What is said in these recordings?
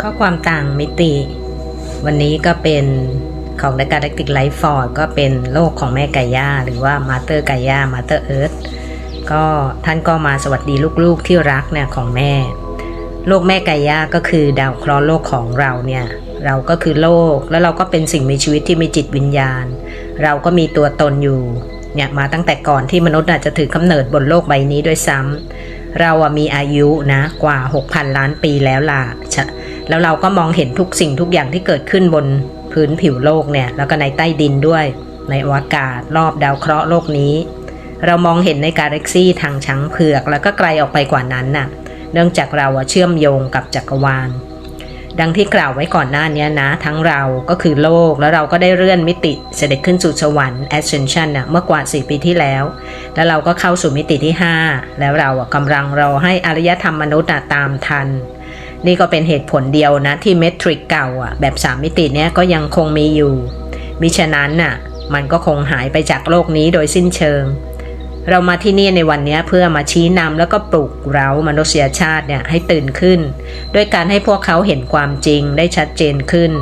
ข้อความต่างมิติ วันนี้ก็เป็นของ The Galactic Life Force ก็เป็นโลกของแม่ไก่ย่าหรือว่ามาเตอร์ไก่ย่ามาเตอร์เอิร์ธก็ท่านก็มาสวัสดีลูกๆที่รักเนี่ยของแม่ โลกแม่ไก่ย่าก็คือดาวเคราะห์โลกของเราเนี่ย เราก็คือโลกแล้วเราก็เป็นสิ่งมีชีวิตที่มีจิตวิญญาณ เราก็มีตัวตนอยู่เนี่ยมาตั้งแต่ก่อนที่มนุษย์อาจจะถือกำเนิดบนโลกใบนี้ด้วยซ้ำเราอะมีอายุนะกว่า 6,000 ล้านปีแล้วล่ะ แล้วเราก็มองเห็นทุกสิ่งทุกอย่างที่เกิดขึ้นบนพื้นผิวโลกเนี่ย แล้วก็ในใต้ดินด้วย ในอวกาศ รอบดาวเคราะห์โลกนี้ เรามองเห็นในกาแล็กซี่ทางช้างเผือก แล้วก็ไกลออกไปกว่านั้นน่ะ เนื่องจากเราเชื่อมโยงกับจักรวาล ดังที่กล่าวไว้ก่อนหน้านี้นะ ทั้งเราก็คือโลก แล้วเราก็ได้เลื่อนมิติเสด็จขึ้นสู่สวรรค์ ascension น่ะเมื่อกว่า 4 ปีที่แล้ว แล้วเราก็เข้าสู่มิติที่ 5 แล้วเรากำลังเราให้อารยธรรมมนุษย์อะตามทัน นี่ก็เป็นเหตุผลเดียวนะที่เมทริกเก่าอะแบบ 3 มิติเนี้ยก็ยังคงมีอยู่มิฉะนั้นน่ะมันก็คงหายไปจากโลกนี้โดยสิ้นเชิง เรามาที่นี่ในวันนี้เพื่อมาชี้นำแล้วก็ปลุกเร้ามนุษยชาติเนี่ยให้ตื่นขึ้น ด้วยการให้พวกเขาเห็นความจริงได้ชัดเจนขึ้น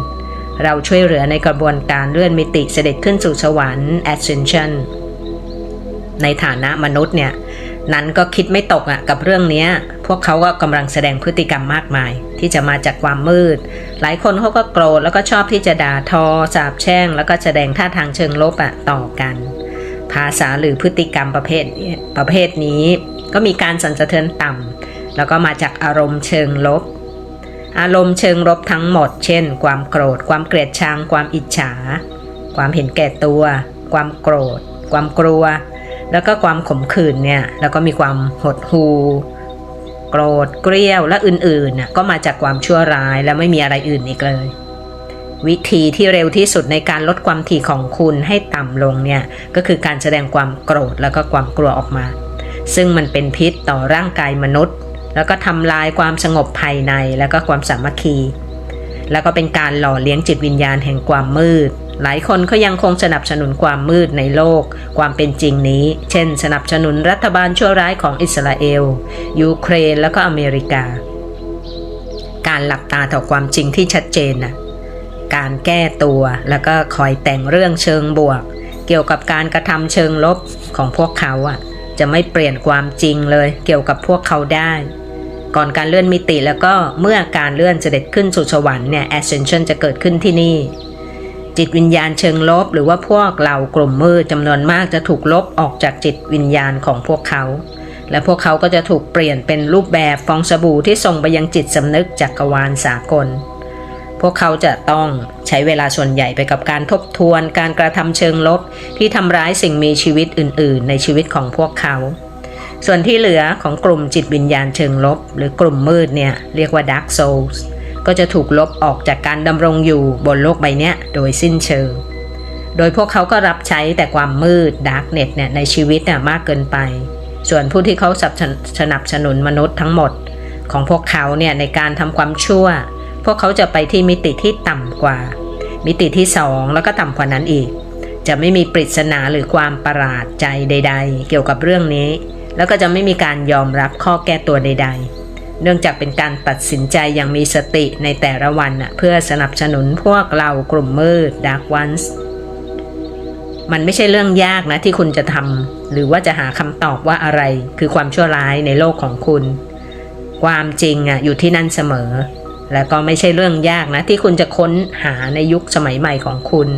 เราช่วยเหลือในกระบวนการเลื่อนมิติเสด็จขึ้นสู่สวรรค์ ascension ในฐานะมนุษย์เนี่ย นั้นก็คิดไม่ตกอะกับเรื่องนี้พวกเขาก็กำลังแสดงพฤติกรรมมากมาย ที่จะมาจากความมืด หลายคนเขาก็โกรธแล้วก็ชอบที่จะด่าทอ สาบแช่ง แล้วก็แสดงท่าทางเชิงลบอะต่อกัน ภาษาหรือพฤติกรรมประเภทนี้ประเภทนี้ ก็มีการสั่นสะเทือนต่ำแล้วก็มาจากอารมณ์เชิงลบ อารมณ์เชิงลบทั้งหมด เช่น ความโกรธ ความเกลียดชัง ความอิจฉา ความเห็นแก่ตัว ความโกรธ ความกลัว แล้วก็ความขมขื่นเนี่ยแล้วก็มีความหดหู่โกรธเกลี้ยวและอื่นๆน่ะก็มาจากความชั่วร้ายและไม่มีอะไรอื่นอีกเลย วิธีที่เร็วที่สุดในการลดความถี่ของคุณให้ต่ำลงเนี่ยก็คือการแสดงความโกรธแล้วก็ความกลัวออกมา ซึ่งมันเป็นพิษต่อร่างกายมนุษย์ แล้วก็ทำลายความสงบภายในแล้วก็ความสามัคคี แล้วก็เป็นการหล่อเลี้ยงจิตวิญญาณแห่งความมืด หลายคนก็ยังคงสนับสนุนความมืดในโลก ความเป็นจริงนี้ เช่น สนับสนุนรัฐบาลชั่วร้ายของอิสราเอล ยูเครนแล้วก็อเมริกา การหลับตาต่อความจริงที่ชัดเจนนะการแก้ตัวแล้วก็คอยแต่งเรื่องเชิงบวก เกี่ยวกับการกระทำเชิงลบของพวกเขาอะ จะไม่เปลี่ยนความจริงเลย เกี่ยวกับพวกเขาได้ ก่อนการเลื่อนมิติแล้วก็เมื่อการเลื่อนเสด็จขึ้นสู่สวรรค์เนี่ย ascension จะเกิดขึ้นที่นี่ จิตวิญญาณเชิงลบ หรือว่าพวกเหล่ากลุ่มมืดจำนวนมากจะถูกลบออกจากจิตวิญญาณของพวกเขา และพวกเขาก็จะถูกเปลี่ยนเป็นรูปแบบฟองสบู่ที่ส่งไปยังจิตสำนึกจักรวาลสากล พวกเขาจะต้องใช้เวลาส่วนใหญ่ไปกับการทบทวนการกระทำเชิงลบ ที่ทำร้ายสิ่งมีชีวิตอื่น ๆ ในชีวิตของพวกเขา ส่วนที่เหลือของกลุ่มจิตวิญญาณเชิงลบ หรือกลุ่มมืดเนี่ยเรียกว่า Dark Souls ก็จะถูกลบออกจากการดำรงอยู่บนโลกใบนี้โดยสิ้นเชิง โดยพวกเขาก็รับใช้แต่ความมืด Darknet เนี่ยในชีวิตน่ะมากเกินไป ส่วนผู้ที่เขาสนับสนุนมนุษย์ทั้งหมด ของพวกเขาเนี่ยในการทำความชั่ว พวกเขาจะไปที่มิติที่ต่ำกว่า มิติที่สองแล้วก็ต่ำกว่านั้นอีก จะไม่มีปริศนาหรือความประหลาดใจใด ๆ เกี่ยวกับเรื่องนี้ แล้วก็จะไม่มีการยอมรับข้อแก้ตัวใด ๆ เนื่องจากเป็นการตัดสินใจอย่างมีสติในแต่ละวันน่ะเพื่อสนับสนุนพวกเรากลุ่มมืด Dark Ones มันไม่ใช่เรื่องยากนะที่คุณจะทำหรือว่าจะหาคำตอบว่าอะไร คือความชั่วร้ายในโลกของคุณ ความจริงอะอยู่ที่นั่นเสมอ และก็ไม่ใช่เรื่องยากนะที่คุณจะค้นหาในยุคสมัยใหม่ของคุณ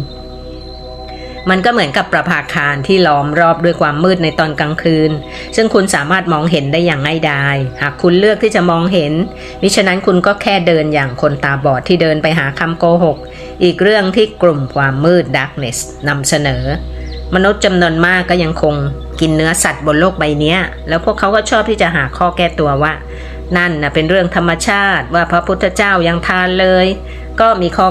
มันก็เหมือนกับประภาคารที่ล้อมรอบด้วยความมืดในตอนกลางคืน ซึ่งคุณสามารถมองเห็นได้อย่างง่ายดายหากคุณเลือกที่จะมองเห็น มิฉะนั้นคุณก็แค่เดินอย่างคนตาบอดที่เดินไปหาคำโกหก อีกเรื่องที่กลุ่มความมืด darkness นำเสนอ มนุษย์จำนวนมากก็ยังคงกินเนื้อสัตว์บนโลกใบนี้แล้วพวกเขาก็ชอบที่จะหาข้อแก้ตัวว่า นั่นนะเป็นเรื่องธรรมชาติว่าพระพุทธเจ้ายังทานเลย ก็มีข้อ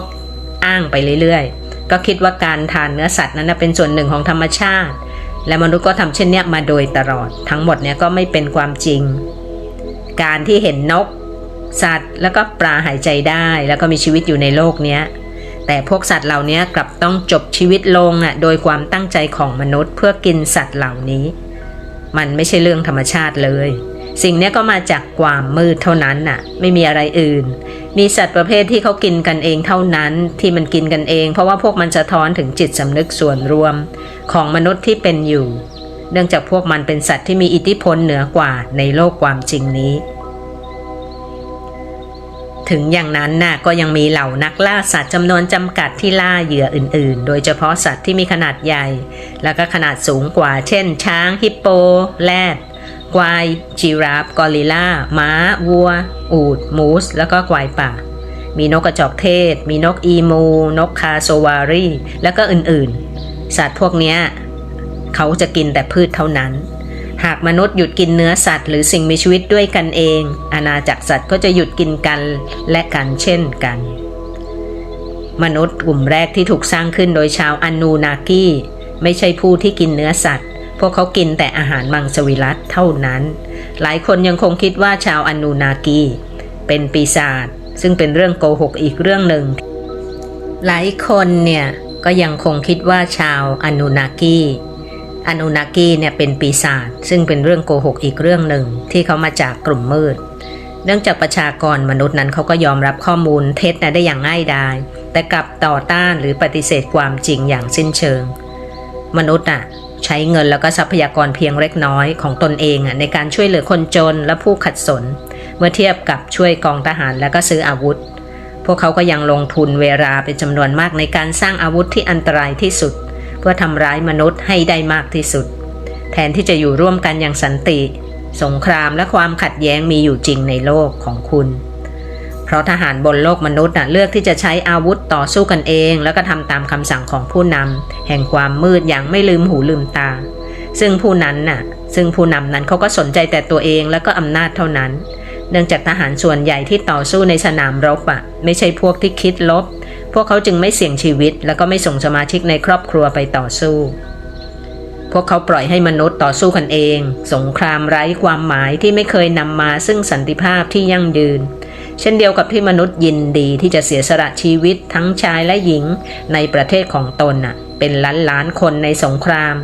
อ้างไปเรื่อยๆ ก็คิดว่าการทานเนื้อสัตว์นั้นเป็นส่วนหนึ่งของธรรมชาติ และมนุษย์ก็ทำเช่นนี้มาโดยตลอด ทั้งหมดเนี่ยก็ไม่เป็นความจริง การที่เห็นนก สัตว์ แล้วก็ปลาหายใจได้ แล้วก็มีชีวิตอยู่ในโลกนี้แต่พวกสัตว์เหล่านี้กลับต้องจบชีวิตลงอะโดยความตั้งใจของมนุษย์เพื่อกินสัตว์เหล่านี้ มันไม่ใช่เรื่องธรรมชาติเลย สิ่งนี้ก็มาจากความมืดเท่านั้นน่ะ ไม่มีอะไรอื่น มีสัตว์ประเภทที่เขากินกันเองเท่านั้นที่มันกินกันเอง เพราะว่าพวกมันสะท้อนถึงจิตสำนึกส่วนรวม ของมนุษย์ที่เป็นอยู่ เนื่องจากพวกมันเป็นสัตว์ที่มีอิทธิพลเหนือกว่าในโลกความจริงนี้ ถึงอย่างนั้นน่ะก็ยังมีเหล่านักล่าสัตว์จำนวนจำกัดที่ล่าเหยื่ออื่น ๆ โดยเฉพาะสัตว์ที่มีขนาดใหญ่ แล้วก็ขนาดสูงกว่า เช่น ช้างฮิปโป แรด กวายจีราฟกอริลลาม้า วัว อูฐมูส แล้วก็กวายป่า มีนกกระจอกเทศ มีนกอีมู นกคาโซวารีแล้วก็อื่นๆ สัตว์พวกนี้เขาจะกินแต่พืชเท่านั้น หากมนุษย์หยุดกินเนื้อสัตว์ หรือสิ่งมีชีวิตด้วยกันเอง อาณาจักรสัตว์ก็จะหยุดกินกันและกันเช่นกัน มนุษย์กลุ่มแรกที่ถูกสร้างขึ้นโดยชาวอันนูนากีไม่ใช่ผู้ที่กินเนื้อสัตว์ พวกเขากินแต่อาหารมังสวิรัตเท่านั้น หลายคนยังคงคิดว่าชาวอนนูนากี เป็นปีศาจซึ่งเป็นเรื่องโกหกอีกเรื่องหนึ่ง หลายคนเนี่ยก็ยังคงคิดว่าชาวอนูนากีอนูนากีเนี่ยเป็นปีศาจซึ่งเป็นเรื่องโกหกอีกเรื่องหนึ่งที่เขามาจากกลุ่มมืด เนื่องจากประชากรมนุษย์นั้นเขาก็ยอมรับข้อมูลเท็จนะได้อย่างง่ายดาย แต่กลับต่อต้านหรือปฏิเสธความจริงอย่างสิ้นเชิง มนุษย์อะ ใช้เงินแล้วก็ทรัพยากรเพียงเล็กน้อยของตนเองในการช่วยเหลือคนจนและผู้ขัดสน เมื่อเทียบกับช่วยกองทหารแล้วก็ซื้ออาวุธ พวกเขาก็ยังลงทุนเวลาเป็นจำนวนมากในการสร้างอาวุธที่อันตรายที่สุด เพื่อทำร้ายมนุษย์ให้ได้มากที่สุด แทนที่จะอยู่ร่วมกันอย่างสันติ สงครามและความขัดแย้งมีอยู่จริงในโลกของคุณ ราะทหารบนโลกมนุษย์นะเลือกที่จะใช้อาวุธต่อสู้กันเอง แล้วก็ทำตามคำสั่งของผู้นำแห่งความมืดอย่างไม่ลืมหูลืมตา ซึ่งผู้นั้นน่ะ ซึ่งผู้นำนั้นเขาก็สนใจแต่ตัวเองแล้วก็อำนาจเท่านั้น เนื่องจากทหารส่วนใหญ่ที่ต่อสู้ในสนามรบอะไม่ใช่พวกที่คิดลบ พวกเขาจึงไม่เสี่ยงชีวิต แล้วก็ไม่ส่งสมาชิกในครอบครัวไปต่อสู้พวกเขาปล่อยให้มนุษย์ต่อสู้กันเอง สงครามไร้ความหมายที่ไม่เคยนำมาซึ่งสันติภาพที่ยั่งยืน เช่นเดียวกับที่มนุษย์ยินดีที่จะเสียสละชีวิตทั้งชายและหญิงในประเทศของตนน่ะเป็นล้านล้านๆคนในสงคราม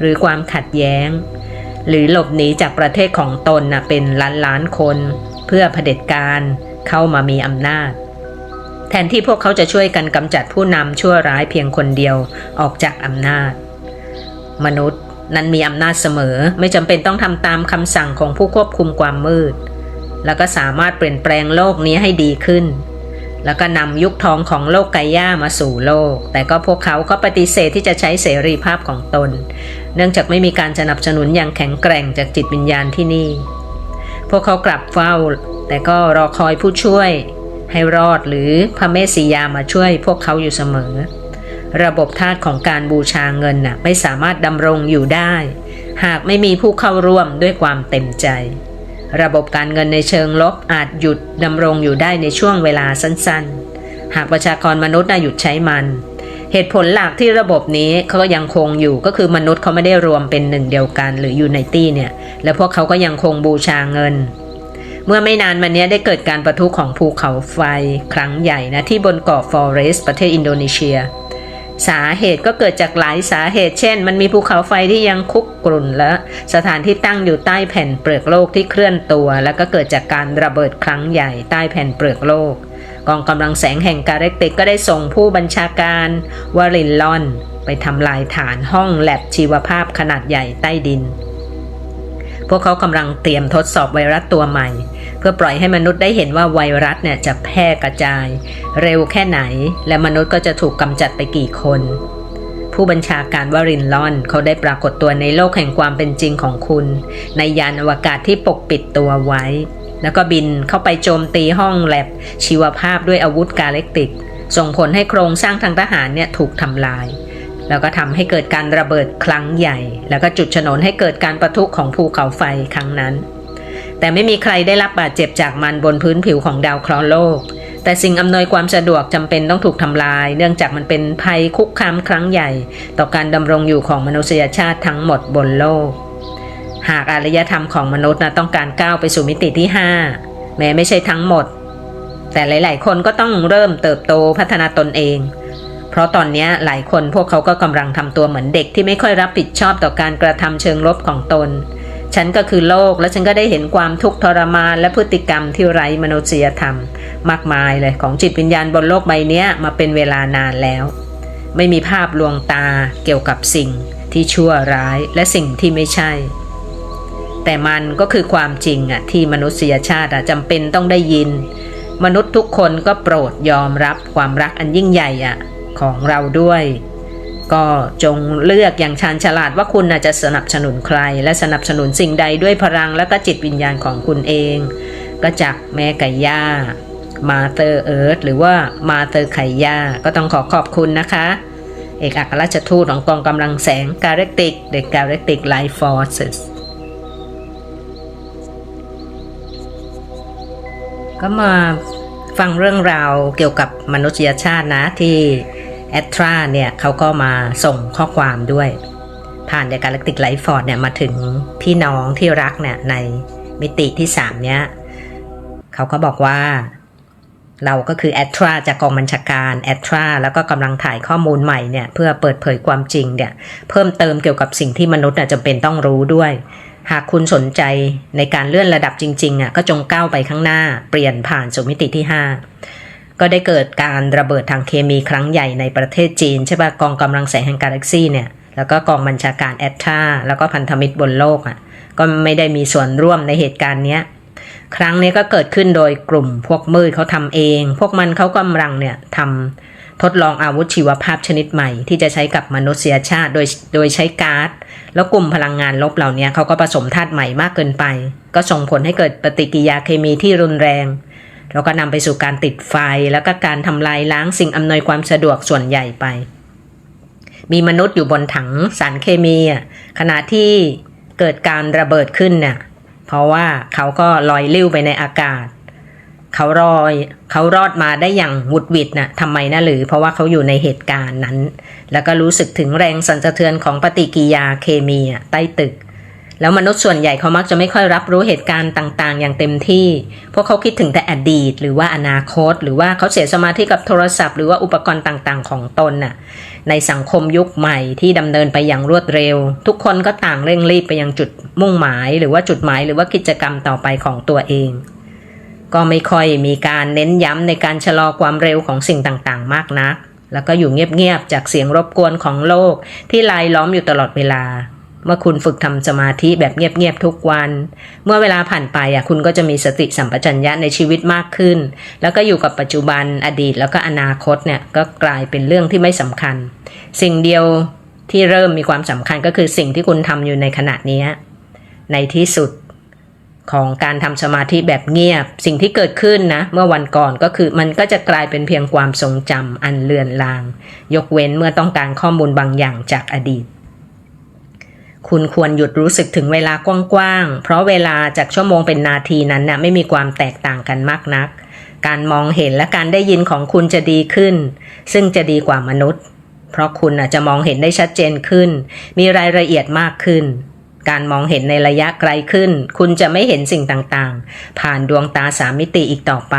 หรือความขัดแย้ง หรือหลบหนีจากประเทศของตนน่ะเป็นล้านล้านคน เพื่อเผด็จการเข้ามามีอำนาจ แทนที่พวกเขาจะช่วยกันกำจัดผู้นำชั่วร้ายเพียงคนเดียวออกจากอำนาจ มนุษย์นั้นมีอำนาจเสมอไม่จำเป็นต้องทำตามคำสั่งของผู้ควบคุมความมืด แล้วก็สามารถเปลี่ยนแปลงโลกนี้ให้ดีขึ้น แล้วก็นำยุคทองของโลกไกย่ามาสู่โลก แต่ก็พวกเขาก็ปฏิเสธที่จะใช้เสรีภาพของตน เนื่องจากไม่มีการสนับสนุนอย่างแข็งแกร่งจากจิตวิญญาณที่นี่ พวกเขากลับเฝ้า แต่ก็รอคอยผู้ช่วย ให้รอดหรือพระเมสสิยามาช่วยพวกเขาอยู่เสมอ ระบบทาสของการบูชาเงินน่ะไม่สามารถดำรงอยู่ได้ หากไม่มีผู้เข้าร่วมด้วยความเต็มใจ ระบบการเงินในเชิงลบอาจหยุดดำรงอยู่ได้ในช่วงเวลาสั้นๆ หากประชากรมนุษย์น่ะหยุดใช้มัน เหตุผลหลักที่ระบบนี้เขาก็ยังคงอยู่ก็คือมนุษย์เขาไม่ได้รวมเป็นหนึ่งเดียวกันหรือยูไนตี้เนี่ย และพวกเขาก็ยังคงบูชาเงิน เมื่อไม่นานมานี้ได้เกิดการประทุของภูเขาไฟครั้งใหญ่นะที่บนเกาะฟอเรส ประเทศอินโดนีเซีย สาเหตุก็เกิดจากหลายสาเหตุ เช่น มันมีภูเขาไฟที่ยังคุกกรุ่นและสถานที่ตั้งอยู่ใต้แผ่นเปลือกโลกที่เคลื่อนตัว แล้วก็เกิดจากการระเบิดครั้งใหญ่ใต้แผ่นเปลือกโลก กองกำลังแสงแห่งกาแล็กติกก็ได้ส่งผู้บัญชาการวารินลอน ไปทำลายฐานห้องแลบชีวภาพขนาดใหญ่ใต้ดิน พวกเขากำลังเตรียมทดสอบไวรัสตัวใหม่ เพื่อปล่อยให้มนุษย์ได้เห็นว่าไวรัสเนี่ยจะแพร่กระจาย เร็วแค่ไหน และมนุษย์ก็จะถูกกำจัดไปกี่คน ผู้บัญชาการวารินลอน เขาได้ปรากฏตัวในโลกแห่งความเป็นจริงของคุณ ในยานอวกาศที่ปกปิดตัวไว้ แล้วก็บินเข้าไปโจมตีห้องแลบ ชีวภาพด้วยอาวุธกาเล็กติก ส่งผลให้โครงสร้างทางทหารเนี่ยถูกทำลายแล้วก็ทำให้เกิดการระเบิดครั้งใหญ่ แล้วก็จุดชนวนให้เกิดการประทุของภูเขาไฟครั้งนั้น แต่ไม่มีใครได้รับบาดเจ็บจากมันบนพื้นผิวของดาวเคราะห์โลก แต่สิ่งอำนวยความสะดวกจำเป็นต้องถูกทำลาย เนื่องจากมันเป็นภัยคุกคามครั้งใหญ่ ต่อการดำรงอยู่ของมนุษยชาติทั้งหมดบนโลก หากอารยธรรมของมนุษย์นะต้องการก้าวไปสู่มิติที่ 5 แม้ไม่ใช่ทั้งหมด แต่หลาย ๆ คนก็ต้องเริ่มเติบโตพัฒนาตนเองเพราะตอนนี้หลายคนพวกเขาก็กำลังทำตัวเหมือนเด็กที่ไม่ค่อยรับผิดชอบต่อการกระทำเชิงลบของตน ฉันก็คือโลกและฉันก็ได้เห็นความทุกข์ทรมานและพฤติกรรมที่ไร้มนุษยธรรม มากมายเลยของจิตวิญญาณบนโลกใบนี้มาเป็นเวลานานแล้ว ไม่มีภาพลวงตาเกี่ยวกับสิ่งที่ชั่วร้ายและสิ่งที่ไม่ใช่ แต่มันก็คือความจริงอะที่มนุษยชาติอะจำเป็นต้องได้ยิน มนุษย์ทุกคนก็โปรดยอมรับความรักอันยิ่งใหญ่อะของเราด้วย ก็จงเลือกอย่างชาญฉลาดว่าคุณจะสนับสนุนใคร และสนับสนุนสิ่งใดด้วยพลังและก็จิตวิญญาณของคุณเอง ก็จากแม่ไก่ย่ามาเตอร์เอิร์ธหรือว่ามาเตอร์ไข่ย่าก็ต้องขอขอบคุณนะคะ เอกอัครราชทูตของกองกำลังแสง Galactic The Galactic Life Forces ก็มาฟังเรื่องราวเกี่ยวกับมนุษยชาตินะที่ แอตราเนี่ยเขาก็มาส่งข้อความด้วย ผ่านจาก Galactic Life Force เนี่ยมาถึงพี่น้องที่รักเนี่ยในมิติที่ 3 เนี้ยเขาก็บอกว่า เราก็คือแอตราจากกองบัญชาการแอตราแล้วก็กำลังถ่ายข้อมูลใหม่เนี่ยเพื่อเปิดเผยความจริงเนี่ยเพิ่มเติมเกี่ยวกับสิ่งที่มนุษย์จำเป็นต้องรู้ด้วยหากคุณสนใจในการเลื่อนระดับจริงๆอะก็จงก้าวไปข้างหน้า เปลี่ยนผ่านสู่มิติที่ 5 ก็ได้เกิดการระเบิดทางเคมีครั้งใหญ่ในประเทศจีน ใช่ป่ะกองกำลังแสงแห่งกาแล็กซี่เนี่ยแล้วก็กองบัญชาการแอตทาแล้วก็พันธมิตรบนโลกอะก็ไม่ได้มีส่วนร่วมในเหตุการณ์เนี้ยครั้งนี้ก็เกิดขึ้นโดยกลุ่มพวกมืดเขาทำเอง พวกมันเขากำลังเนี่ยทำทดลองอาวุธชีวภาพชนิดใหม่ ที่จะใช้กับมนุษยชาติโดยโดยใช้ก๊าซแล้วกลุ่มพลังงานลบเหล่านี้เขาก็ผสมธาตุใหม่มากเกินไป ก็ส่งผลให้เกิดปฏิกิริยาเคมีที่รุนแรง แล้วก็นำไปสู่การติดไฟแล้วก็การทำลายล้างสิ่งอำนวยความสะดวกส่วนใหญ่ไป มีมนุษย์อยู่บนถังสารเคมีขณะที่เกิดการระเบิดขึ้นเนี่ยเพราะว่าเขาก็ลอยลิ้วไปในอากาศ เขารอยเขารอดมาได้อย่างหวุดหวิดน่ะทำไมนะหรือ เพราะว่าเขาอยู่ในเหตุการณ์นั้น แล้วก็รู้สึกถึงแรงสั่นสะเทือนของปฏิกิยาเคมีใต้ตึก แล้วมนุษย์ส่วนใหญ่เขามักจะไม่ค่อยรับรู้เหตุการณ์ต่างๆ อย่างเต็มที่เพราะเขาคิดถึงแต่อดีต หรือว่าอนาคต หรือว่าเขาเสียสมาธิกับโทรศัพท์หรือว่าอุปกรณ์ต่างๆ ของตนน่ะ ในสังคมยุคใหม่ที่ดำเนินไปอย่างรวดเร็ว ทุกคนก็ต่างเร่งรีบไปยังจุดมุ่งหมาย หรือว่าจุดหมายหรือว่ากิจกรรมต่อไปของตัวเอง ก็ไม่ค่อยมีการเน้นย้ำในการชะลอความเร็วของสิ่งต่างๆ มากนักแล้วก็อยู่เงียบๆจากเสียงรบกวนของโลกที่ลายล้อมอยู่ตลอดเวลา เมื่อคุณฝึกทำสมาธิแบบเงียบๆทุกวัน เมื่อเวลาผ่านไปอะคุณก็จะมีสติสัมปชัญญะในชีวิตมากขึ้น แล้วก็อยู่กับปัจจุบันอดีตแล้วก็อนาคตเนี่ยก็กลายเป็นเรื่องที่ไม่สำคัญ สิ่งเดียวที่เริ่มมีความสำคัญก็คือสิ่งที่คุณทำอยู่ในขณะนี้ ในที่สุดของการทำสมาธิแบบเงียบ สิ่งที่เกิดขึ้นนะ เมื่อวันก่อนก็คือมันก็จะกลายเป็นเพียงความทรงจำอันเลือนลาง ยกเว้นเมื่อต้องการข้อมูลบางอย่างจากอดีต คุณควรหยุดรู้สึกถึงเวลากว้างๆ เพราะเวลาจากชั่วโมงเป็นนาทีนั้นนะ่ะไม่มีความแตกต่างกันมากนัก การมองเห็นและการได้ยินของคุณจะดีขึ้น ซึ่งจะดีกว่ามนุษย์ เพราะคุณน่ะจะมองเห็นได้ชัดเจนขึ้น มีรายละเอียดมากขึ้น การมองเห็นในระยะไกลขึ้น คุณจะไม่เห็นสิ่งต่างๆ ผ่านดวงตาสามมิติอีกต่อไป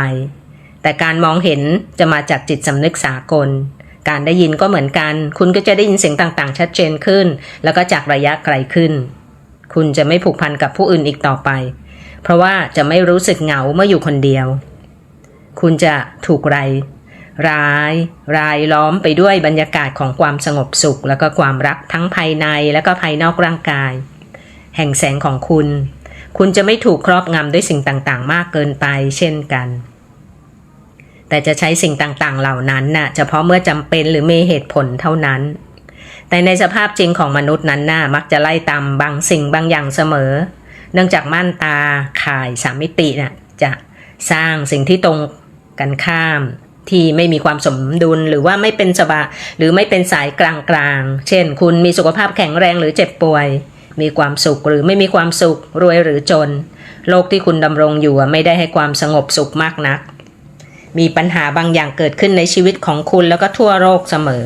แต่การมองเห็นจะมาจากจิตสำนึกสากล การได้ยินก็เหมือนกัน คุณก็จะได้ยินเสียงต่างๆ ชัดเจนขึ้น แล้วก็จากระยะไกลขึ้น คุณจะไม่ผูกพันกับผู้อื่นอีกต่อไป เพราะว่าจะไม่รู้สึกเหงาเมื่ออยู่คนเดียว คุณจะถูกไรายราย รายล้อมไปด้วยบรรยากาศของความสงบสุข แล้วก็ความรักทั้งภายในและก็ภายนอกร่างกาย แห่งแสงของคุณ คุณจะไม่ถูกครอบงำด้วยสิ่งต่างๆ มากเกินไป เช่นกัน แต่จะใช้สิ่งต่างๆ เหล่านั้นน่ะเฉพาะเมื่อจำเป็นหรือมีเหตุผลเท่านั้น แต่ในสภาพจริงของมนุษย์นั้นน่ะมักจะไล่ตามบางสิ่งบางอย่างเสมอ เนื่องจากม่านตาข่ายสามมิติน่ะจะสร้างสิ่งที่ตรงกันข้าม ที่ไม่มีความสมดุลหรือว่าไม่เป็นสบาหรือไม่เป็นสายกลางๆ เช่น คุณมีสุขภาพแข็งแรงหรือเจ็บป่วย มีความสุขหรือไม่มีความสุขรวยหรือจน โลกที่คุณดำรงอยู่ไม่ได้ให้ความสงบสุขมากนัก มีปัญหาบางอย่างเกิดขึ้นในชีวิตของคุณแล้วก็ทั่วโลกเสมอ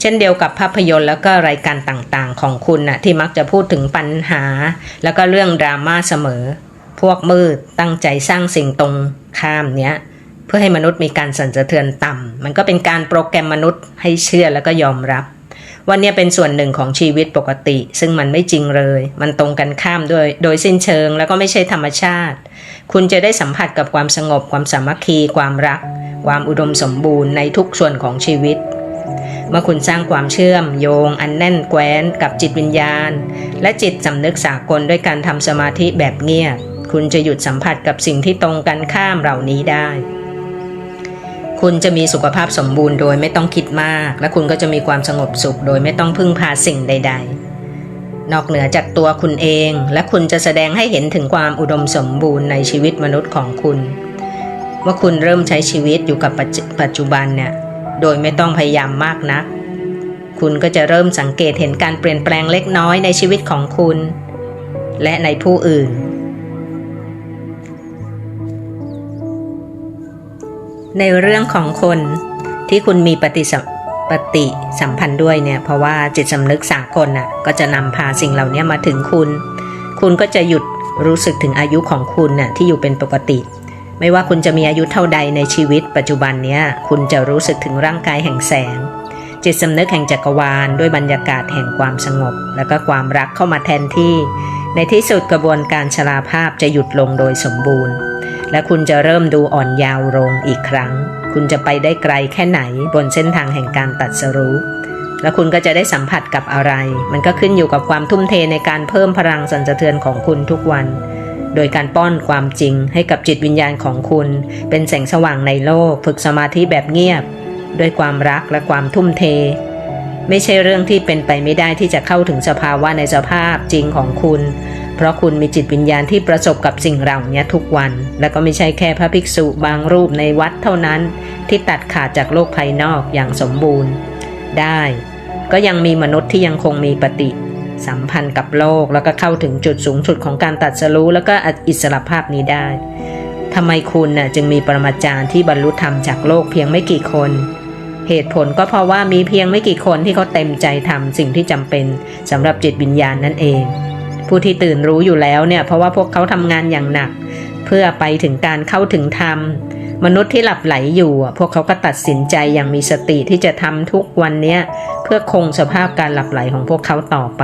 เช่นเดียวกับภาพยนตร์แล้วก็รายการต่างๆ ของคุณน่ะที่มักจะพูดถึงปัญหา แล้วก็เรื่องดราม่าเสมอ พวกมืดตั้งใจสร้างสิ่งตรงข้ามเนี้ย เพื่อให้มนุษย์มีการสั่นสะเทือนต่ำมันก็เป็นการโปรแกรมมนุษย์ให้เชื่อแล้วก็ยอมรับ ว่าเนี่ยเป็นส่วนหนึ่งของชีวิตปกติ ซึ่งมันไม่จริงเลย มันตรงกันข้ามด้วย โดยสิ้นเชิงแล้วก็ไม่ใช่ธรรมชาติ คุณจะได้สัมผัสกับความสงบความสามัคคี ความรัก ความอุดมสมบูรณ์ในทุกส่วนของชีวิต เมื่อคุณสร้างความเชื่อมโยง อันแน่นแคว้นกับจิตวิญญาณ และจิตสำนึกสากลด้วยการทำสมาธิแบบเงียบคุณจะหยุดสัมผัสกับสิ่งที่ตรงกันข้ามเหล่านี้ได้ คุณจะมีสุขภาพสมบูรณ์โดยไม่ต้องคิดมาก และคุณก็จะมีความสงบสุขโดยไม่ต้องพึ่งพาสิ่งใด ๆ นอกเหนือจากตัวคุณเอง และคุณจะแสดงให้เห็นถึงความอุดมสมบูรณ์ในชีวิตมนุษย์ของคุณเมื่อคุณเริ่มใช้ชีวิตอยู่กับปัจจปัจจุบันเนี่ยโดยไม่ต้องพยายามมากนัก คุณก็จะเริ่มสังเกตเห็นการเปลี่ยนแปลงเล็กน้อยในชีวิตของคุณ และในผู้อื่น ในเรื่องของคนที่คุณมีปฏิสัมปฏิสัมพันธ์ด้วยเนี่ย เพราะว่าจิตสำนึกสากลน่ะก็จะนำพาสิ่งเหล่านี้มาถึงคุณ คุณก็จะหยุดรู้สึกถึงอายุของคุณน่ะที่อยู่เป็นปกติ ไม่ว่าคุณจะมีอายุเท่าใดในชีวิต ปัจจุบันเนี้ยคุณจะรู้สึกถึงร่างกายแห่งแสง จิตสำนึกแห่งจักรวาล ด้วยบรรยากาศแห่งความสงบ และก็ความรักเข้ามาแทนที่ ในที่สุดกระบวนการชราภาพจะหยุดลงโดยสมบูรณ์ และคุณจะเริ่มดูอ่อนยาวลงอีกครั้ง คุณจะไปได้ไกลแค่ไหนบนเส้นทางแห่งการตัดสรู้ และคุณก็จะได้สัมผัสกับอะไร มันก็ขึ้นอยู่กับความทุ่มเทในการเพิ่มพลังสั่นสะเทือนของคุณทุกวัน โดยการป้อนความจริงให้กับจิตวิญญาณของคุณ เป็นแสงสว่างในโลก ฝึกสมาธิแบบเงียบ ด้วยความรักและความทุ่มเท ไม่ใช่เรื่องที่เป็นไปไม่ได้ที่จะเข้าถึงสภาวะในสภาพจริงของคุณ เพราะคุณมีจิตวิญญาณที่ประสบกับสิ่งเหล่านี้ทุกวัน และก็ไม่ใช่แค่พระภิกษุบางรูปในวัดเท่านั้น ที่ตัดขาดจากโลกภายนอกอย่างสมบูรณ์ ได้ ก็ยังมีมนุษย์ที่ยังคงมีปฏิสัมพันธ์กับโลกแล้วก็เข้าถึงจุดสูงสุดของการตัดสรู้แล้วก็อิสระภาพนี้ได้ทำไมคุณน่ะจึงมีปรมาจารย์ที่บรรลุธรรมจากโลกเพียงไม่กี่คน เหตุผลก็เพราะว่ามีเพียงไม่กี่คนที่เขาเต็มใจทำสิ่งที่จำเป็นสำหรับจิตวิญญาณนั่นเอง ผู้ที่ตื่นรู้อยู่แล้วเนี่ยเพราะว่าพวกเขาทำงานอย่างหนัก เพื่อไปถึงการเข้าถึงธรรมมนุษย์ที่หลับไหลอยู่ พวกเขาก็ตัดสินใจอย่างมีสติที่จะทำทุกวันเนี้ยเพื่อคงสภาพการหลับไหลของพวกเขาต่อไป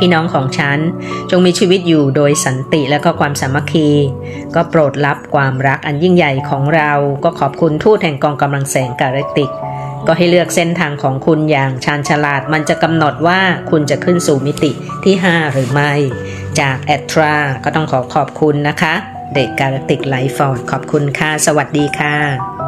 พี่น้องของฉัน จงมีชีวิตอยู่โดยสันติและก็ความสามัคคี ก็โปรดรับความรักอันยิ่งใหญ่ของเรา ก็ขอบคุณทูตแห่งกองกำลังแสงกาเรติก ก็ให้เลือกเส้นทางของคุณอย่างชาญฉลาดมันจะกำหนดว่าคุณจะขึ้นสู่มิติที่ 5 หรือไม่ จากแอตราก็ต้องขอขอบคุณนะคะ เด็กกาเรติกไลฟ์ฟอร์ดขอบคุณค่ะ สวัสดีค่ะ